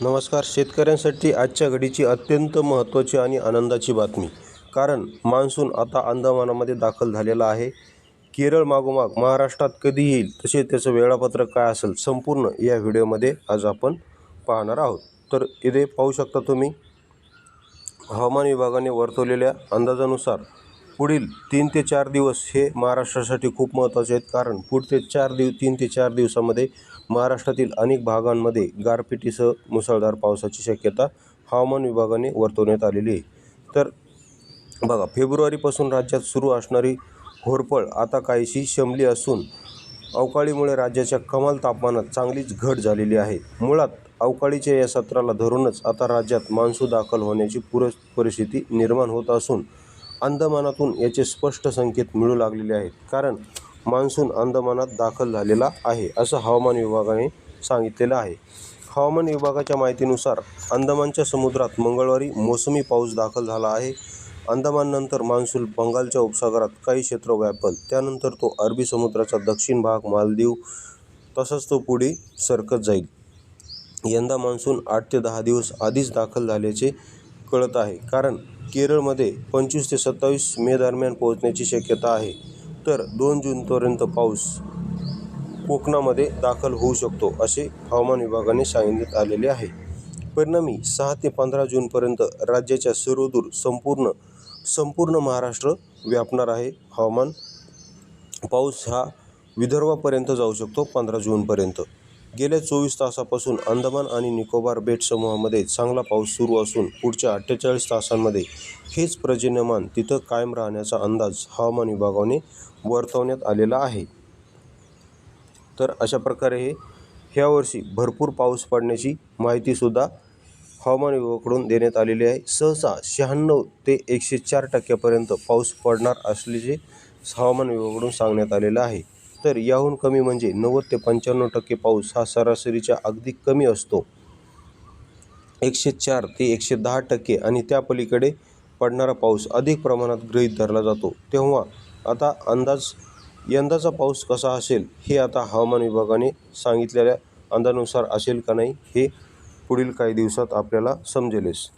नमस्कार. शेतकऱ्यांसाठी आजच्या घडीची अत्यंत महत्त्वाची आणि आनंदाची बातमी. कारण मान्सून आता अंदमानामध्ये दाखल झालेला आहे. केरळ मागोमाग महाराष्ट्रात कधी येईल तसे त्याचं वेळापत्रक काय असेल संपूर्ण या व्हिडिओमध्ये आज आपण पाहणार आहोत. तर इथे पाहू शकता तुम्ही हवामान विभागाने वर्तवलेल्या अंदाजानुसार पुढील तीन ते चार दिवस हे महाराष्ट्रासाठी खूप महत्त्वाचे आहेत. कारण पुढचे चार दिव तीन ते चार दिवसामध्ये महाराष्ट्रातील अनेक भागांमध्ये गारपिटीसह मुसळधार पावसाची शक्यता हवामान विभागाने वर्तवण्यात आलेली आहे. तर बघा फेब्रुवारीपासून राज्यात सुरू असणारी होरपळ आता काहीशी शमली असून अवकाळीमुळे राज्याच्या कमाल तापमानात चांगलीच घट झालेली आहे. मुळात अवकाळीच्या या सत्राला धरूनच आता राज्यात मान्सून दाखल होण्याची पूर परिस्थिती निर्माण होत असून अंदमानातून याचे स्पष्ट संकेत मिळू लागलेले आहेत. कारण मान्सून अंदमानात दाखल झालेला आहे असं हवामान विभागाने सांगितलेलं आहे. हवामान विभागाच्या माहितीनुसार अंदमानच्या समुद्रात मंगळवारी मोसमी पाऊस दाखल झाला आहे. अंदमाननंतर मान्सून बंगालच्या उपसागरात काही क्षेत्र व्यापल. त्यानंतर तो अरबी समुद्राचा दक्षिण भाग मालदीव तसंच तो पुढे सरकत जाईल. यंदा मान्सून आठ ते दहा दिवस आधीच दाखल झाल्याचे कळत आहे. कारण केरळमध्ये पंचवीस ते सत्तावीस मे दरम्यान पोहोचण्याची शक्यता आहे. तर दोन जूनपर्यंत पाऊस कोकणामध्ये दाखल होऊ शकतो असे हवामान विभागाने सांगण्यात आलेले आहे. परिणामी सहा ते पंधरा जूनपर्यंत राज्याच्या सर्वदूर संपूर्ण संपूर्ण महाराष्ट्र व्यापणार आहे. हवामान पाऊस हा विदर्भापर्यंत जाऊ शकतो पंधरा जूनपर्यंत. गेल्या चोवीस तासापासून अंदमान आणि निकोबार बेट समूहामध्ये चांगला पाऊस सुरू असून पुढच्या अठ्ठेचाळीस तासांमध्ये हेच पर्जन्यमान तिथं कायम राहण्याचा अंदाज हवामान विभागाने वर्तवण्यात आलेला आहे. तर अशा प्रकारे हे ह्यावर्षी भरपूर पाऊस पडण्याची माहितीसुद्धा हवामान विभागाकडून देण्यात आलेली आहे. सहसा शहाण्णव ते एकशे चार टक्क्यापर्यंत पाऊस पडणार असल्याचे हवामान विभागाकडून सांगण्यात आलेलं आहे. तर याहून कमी म्हणजे नव्वद ते पंच्याण्णव टक्के पाऊस हा सरासरीच्या अगदी कमी असतो. एकशे चार ते एकशे दहा टक्के आणि त्या पलीकडे पडणारा पाऊस अधिक प्रमाणात गृहीत धरला जातो. तेव्हा आता अंदाज यंदाचा पाऊस कसा असेल हे आता हवामान विभागाने सांगितलेल्या अंदानुसार असेल का नाही हे पुढील काही दिवसात आपल्याला समजेलच.